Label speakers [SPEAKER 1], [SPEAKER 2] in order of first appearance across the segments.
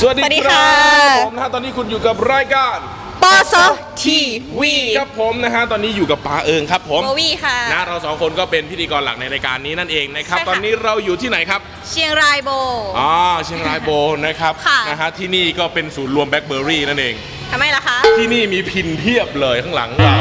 [SPEAKER 1] สวัสดี
[SPEAKER 2] สวัสดี
[SPEAKER 1] ครั
[SPEAKER 2] ค่ะ
[SPEAKER 1] บผมนะฮะตอนนี้คุณอยู่กับรายการ
[SPEAKER 2] ปอสทีวี
[SPEAKER 1] ครับผมนะฮะตอนนี้อยู่กับป๋าเอิงครับผม
[SPEAKER 2] โบวี่ค่ะ
[SPEAKER 1] นะเราสองคนก็เป็นพิธีกรหลักในรายการนี้นั่นเองนะครับ
[SPEAKER 2] ใช่ค่ะ
[SPEAKER 1] ตอนนี้เราอยู่ที่ไหนครับ
[SPEAKER 2] เชียงรายโบ
[SPEAKER 1] อ๋อเชียงรายโบนะครับ
[SPEAKER 2] ค่ะ
[SPEAKER 1] นะฮะที่นี่ก็เป็นศูนย์รวมแบล็คเบอร์รี่นั่นเอง
[SPEAKER 2] ทำไมล่ะคะ
[SPEAKER 1] ที่นี่มีพินเพียบเลยข้างหลังเรา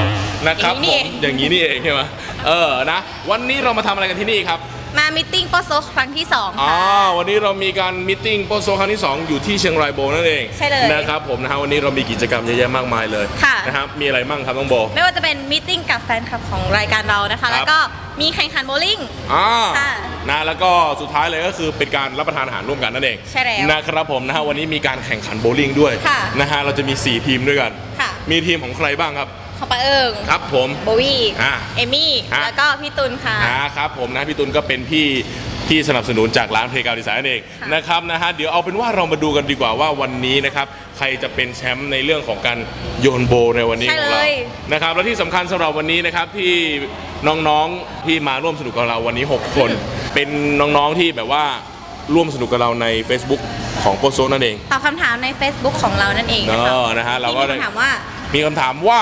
[SPEAKER 1] นะครับ
[SPEAKER 2] อย่างนี้นี่
[SPEAKER 1] ผ
[SPEAKER 2] เอง
[SPEAKER 1] มอย่างนี้นี่เองใช่ไหมเออนะ วันนี้เรามาทำอะไรกันที่นี่ครับ
[SPEAKER 2] มามิทติ้งปอโซครั้งที่2
[SPEAKER 1] อ๋อ
[SPEAKER 2] ค่ะ
[SPEAKER 1] วันนี้เรามีการมิทติ้งโปรโซครั้งที่ 2 อยู่ที่เชียงรายโบนั่นเอง
[SPEAKER 2] ใช่เลย
[SPEAKER 1] นะครับผมนะฮะวันนี้เรามีกิจกรรมเยอะแยะมากมายเลย
[SPEAKER 2] ค่ะ
[SPEAKER 1] นะครับมีอะไรบ้างครับน้องโบ
[SPEAKER 2] ไม่ว่าจะเป็นมิทติ้งกับแฟนคลับของรายการเรานะคะ
[SPEAKER 1] ครับ
[SPEAKER 2] แล้วก็มีแข่งขันโบว์ลิ่ง
[SPEAKER 1] อ่า
[SPEAKER 2] ค่ะ
[SPEAKER 1] นะแล้วก็สุดท้ายเลยก็คือเป็นการรับประทานอาหารร่วมกันนั่นเอง
[SPEAKER 2] ใช่แล้ว
[SPEAKER 1] นะครับผมนะฮะวันนี้มีการแข่งขันโบว์ลิ่งด้วย
[SPEAKER 2] ค่ะ
[SPEAKER 1] นะฮะเราจะมี 4 ทีมด้วยกัน
[SPEAKER 2] ค่ะ
[SPEAKER 1] มีทีมของใครบ้างครับ
[SPEAKER 2] ขอปาเอิง
[SPEAKER 1] ครับผม
[SPEAKER 2] โบวี่
[SPEAKER 1] อ่า
[SPEAKER 2] เอมี่
[SPEAKER 1] ฮะ
[SPEAKER 2] แล้วก็พี่ตุลค่ะ
[SPEAKER 1] อ่าครับผมนะพี่ตุลก็เป็นพี่ที่สนับสนุนจากร้านเพลกาวดีไซน์นั่นเอง
[SPEAKER 2] ค่ะ
[SPEAKER 1] นะครับนะฮะเดี๋ยวเอาเป็นว่าเรามาดูกันดีกว่าว่าวันนี้นะครับใครจะเป็นแชมป์ในเรื่องของการโยนโบในวันนี้
[SPEAKER 2] ใช่
[SPEAKER 1] ของเรา
[SPEAKER 2] เลย
[SPEAKER 1] นะครับและที่สำคัญสำหรับวันนี้นะครับที่น้องๆที่มาร่วมสนุกกับเราวันนี้ 6 คน เป็นน้องๆที่แบบว่าร่วมสนุกกับเราใน Facebook ของโปโซนั่นเอง
[SPEAKER 2] ตอบคำถามใน Facebook ของเรานั่นเองนะคะ
[SPEAKER 1] เออนะฮะเราก็
[SPEAKER 2] ที่
[SPEAKER 1] ได้
[SPEAKER 2] มีคำถามว่า
[SPEAKER 1] มีคำถามว่า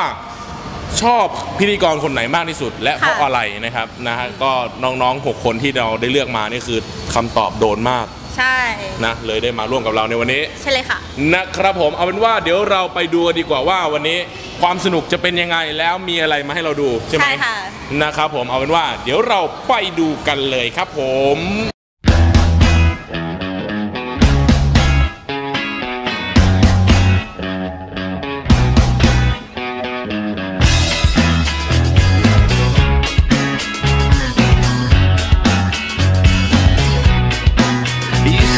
[SPEAKER 1] ชอบพิธีกรคนไหนมากที่สุด และเพราะ
[SPEAKER 2] ค่ะ
[SPEAKER 1] อะไรนะครับนะฮะก็น้องๆ 6 คนที่เราได้เลือกมานี่คือคำตอบโดนมาก
[SPEAKER 2] ใช่
[SPEAKER 1] นะเลยได้มาร่วมกับเราในวันนี้
[SPEAKER 2] ใช่เลยค่ะ
[SPEAKER 1] นะครับผมเอาเป็นว่าเดี๋ยวเราไปดูกันดีกว่าว่าวันนี้ความสนุกจะเป็นยังไงแล้วมีอะไรมาให้เราดูใช่ไหม
[SPEAKER 2] ใช่ค่ะ
[SPEAKER 1] นะครับผมเอาเป็นว่าเดี๋ยวเราไปดูกันเลยครับผม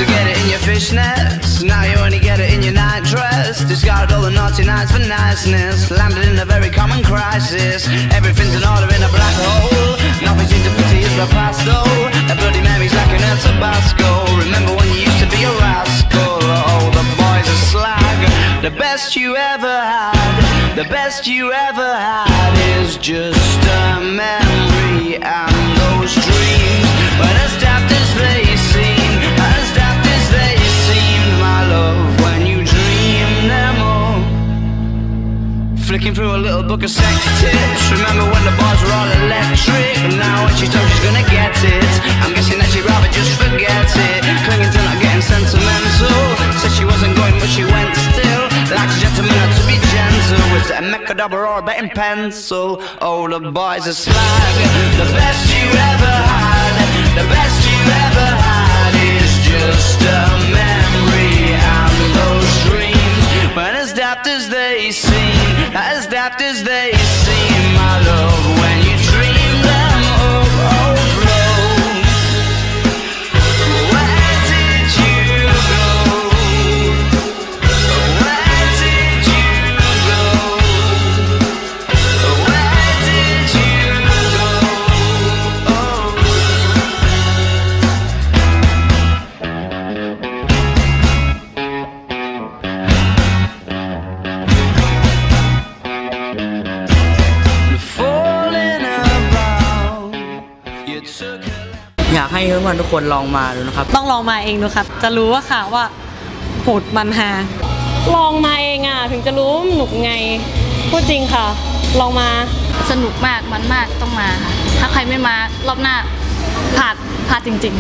[SPEAKER 3] get it in your fishnets, now you only get it in your night dress. Discarded all the naughty nights for niceness, landed in a very common crisis. Everything's in order in a black hole. Nothing seems to pity is the past though. A bloody memory's like an El Tabasco. Remember when you used to be a rascal? Oh, the boys are slag. The best you ever had, the best you ever had is just a Flicking through a little book of sex tips. Remember when the bars were all electric? And Now when she told she's gonna get it, I'm guessing that she'd rather just forget it. Clinging to not getting sentimental. Said she wasn't going, but she went still. Like a gentleman had to be gentle. Was it a mechadobber or a betting pencil? Oh, the boys are slag. As daft as they
[SPEAKER 4] ให้เพื่อนๆทุกคนลองมาดูนะครับ
[SPEAKER 5] ต้องลองมาเองดูครับ จะรู้ว่าค่ะว่าโหดมันฮาลองมาเองอะถึงจะรู้ว่ามันหนุกไงพูดจริงค่ะ ลองมา
[SPEAKER 6] สนุกมากมันมากต้องมาค่ะถ้าใครไม่มารอบหน้าพลาดพลาดจริง